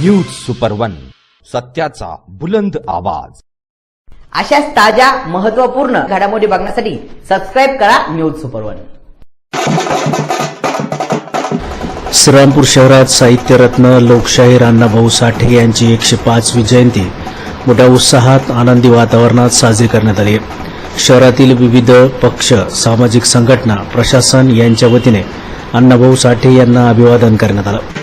News super one सत्याचा बुलंद आवाज. अशाच ताज्या महत्त्वपूर्ण घडामोडी बघण्यासाठी सबस्क्राईब करा न्यूज सुपर वन श्रीरामपूर शहरात साहित्यरत्न लोकशाहीर अण्णाभाऊ साठे यांची एकशे पाचवी जयंती मोठ्या उत्साहात आनंदी वातावरणात साजरी करण्यात आली. शहरातील विविध पक्ष सामाजिक संघटना प्रशासन यांच्या वतीने अण्णाभाऊ साठे यांना अभिवादन करण्यात आलं.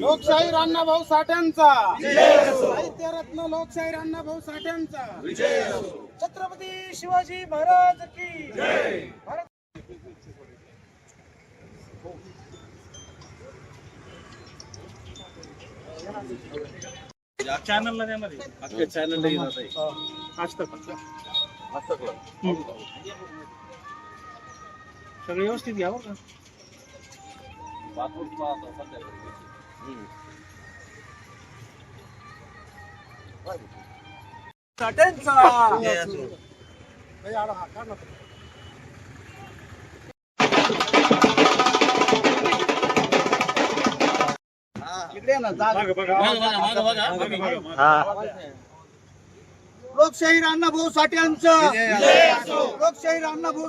लोकशाहीर अण्णाभाऊ साठ्यांचा साहित्यरत्न लोकशाहीर अण्णाभाऊ साठ्यांचा छत्रपती शिवाजी महाराज की भारत सगळं व्यवस्थित घ्यावं का साठ्यांचा लोकशाहीर अण्णाभाऊ साठ्यांचं लोकशाहीर अण्णाभाऊ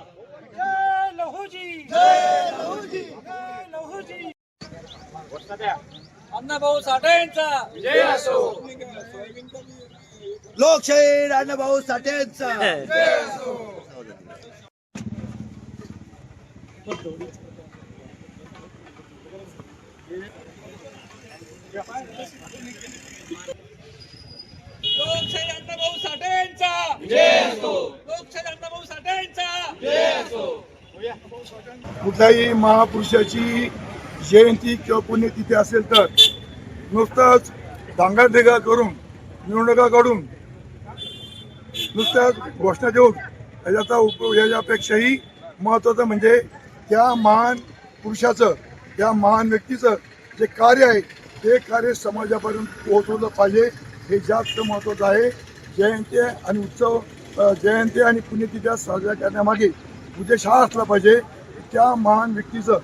अण्णाभाऊ लोकशाहीर अण्णाभाऊ साठेंचा. लोकशाहीर अण्णाभाऊ साठेंचा. कुठल्याही महापुरुषाची जयंती किंवा पुण्यतिथी असेल तर नुसताच दांगादेगा करून निवडणुका काढून नुसत्याच घोषणा देऊन याचा उपयोग याच्यापेक्षाही महत्त्वाचं म्हणजे त्या महान पुरुषाचं त्या महान व्यक्तीचं जे कार्य आहे ते कार्य समाजापर्यंत पोहोचवलं पाहिजे. हे जास्त महत्त्वाचं आहे. जयंती आणि उत्सव जयंती आणि पुण्यतिथ्या साजऱ्या करण्यामागे उद्देश हा असला पाहिजे त्या महान व्यक्तीचं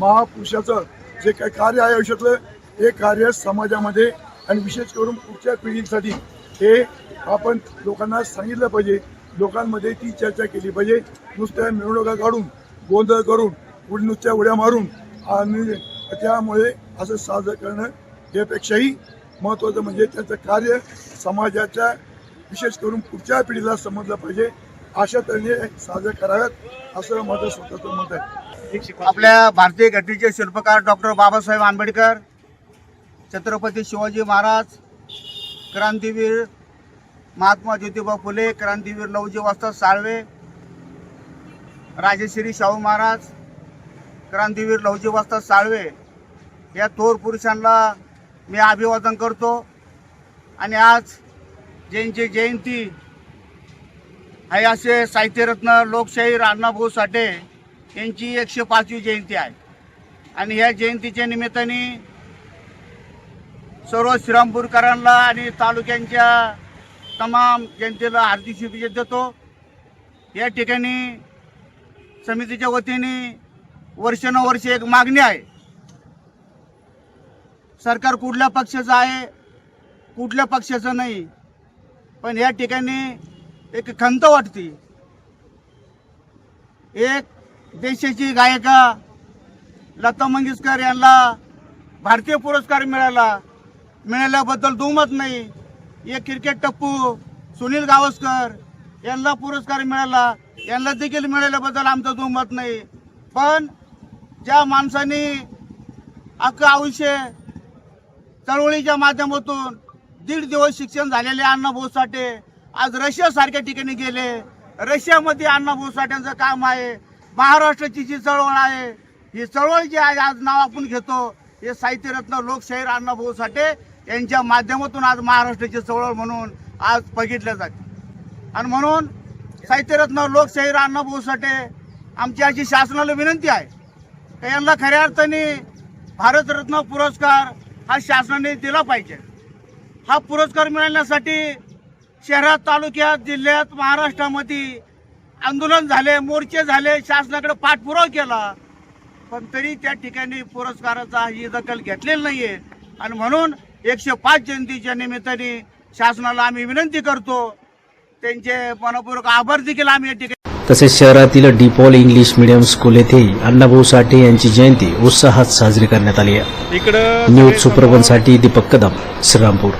महापुरुषाचं जे काही कार्य आहे आयुष्यातलं हे कार्य समाजामध्ये आणि विशेष करून पुढच्या पिढीसाठी हे आपण लोकांना सांगितलं पाहिजे. लोकांमध्ये ती चर्चा केली पाहिजे. नुसत्या मिरवणुका काढून गोंधळ करून पुढे नुसत्या उड्या मारून आणि त्यामुळे असं साजरं करणं यापेक्षाही महत्त्वाचं म्हणजे त्याचं कार्य समाजाच्या विशेष करून पुढच्या पिढीला समजलं पाहिजे. अशा त्यांनी साजरे कराव्यात असं माझं स्वतःचं मत आहे. आपल्या भारतीय घटनेचे शिल्पकार डॉक्टर बाबासाहेब आंबेडकर छत्रपती शिवाजी महाराज क्रांतीवीर महात्मा ज्योतिबा फुले क्रांतीवीर लवजी वस्ताद साळवे राजेश्री शाहू महाराज क्रांतीवीर लवजी वस्ताद साळवे या थोर पुरुषांना मी अभिवादन करतो. आणि आज ज्यांची जयंती आहे असे साहित्यरत्न लोकशाहीर अण्णाभाऊ साठे यांची एकशे पाचवी जयंती आहे. आणि ह्या जयंतीच्या निमित्ताने सर्व श्रीरामपूरकरांना आणि तालुक्यांच्या तमाम जनतेला हार्दिक शुभेच्छा देतो. या ठिकाणी समितीच्या वतीने वर्षानुवर्ष एक मागणी आहे. सरकार कुठल्या पक्षाचं आहे कुठल्या पक्षाचं नाही पण या ठिकाणी एक खंत वाटते. एक देशाची गायिका लता मंगेशकर यांना भारतीय पुरस्कार मिळाला. मिळाल्याबद्दल दुमत नाही. एक क्रिकेट टप्पू सुनील गावस्कर यांना पुरस्कार मिळाला. यांना देखील मिळाल्याबद्दल आमचं दुमत नाही. पण ज्या माणसाने अख्खं आयुष्य चळवळीच्या माध्यमातून दीड दिवस शिक्षण झालेले अण्णाभाऊ साठे आज रशियासारख्या ठिकाणी गेले. रशियामध्ये अण्णाभाऊ साठ्यांचं काम आहे. महाराष्ट्राची जी चळवळ आहे ही चळवळ जी आहे आज नाव आपण घेतो. हे साहित्यरत्न लोकशाहीर अण्णाभाऊ साठे यांच्या माध्यमातून आज महाराष्ट्राची चळवळ म्हणून आज बघितल्या जाते. आणि म्हणून साहित्यरत्न लोकशाहीर अण्णाभाऊ साठे आमची अशी शासनाला विनंती आहे का यांना खऱ्या अर्थाने भारतरत्न पुरस्कार हा शासनाने दिला पाहिजे. हा पुरस्कार मिळवण्यासाठी शहरात तालुक्यात जिल्ह्यात महाराष्ट्रामध्ये आंदोलन झाले मोर्चे झाले शासनाकडे पाठपुरावा केला. पण तरी त्या ठिकाणी पुरस्काराचा ही दखल घेतलेली नाहीये. आणि म्हणून एकशे पाच जयंतीच्या निमित्ताने शासनाला आम्ही विनंती करतो त्यांचे मनपूर्वक आभार देखील आम्ही या ठिकाणी तसेच शहरातील डिपॉल इंग्लिश मीडियम स्कूल येथेही अण्णाभाऊ साठे यांची जयंती उत्साहात साजरी करण्यात आली आहे. इकडं न्यूज सुप्रबनसाठी दीपक कदम श्रीरामपूर.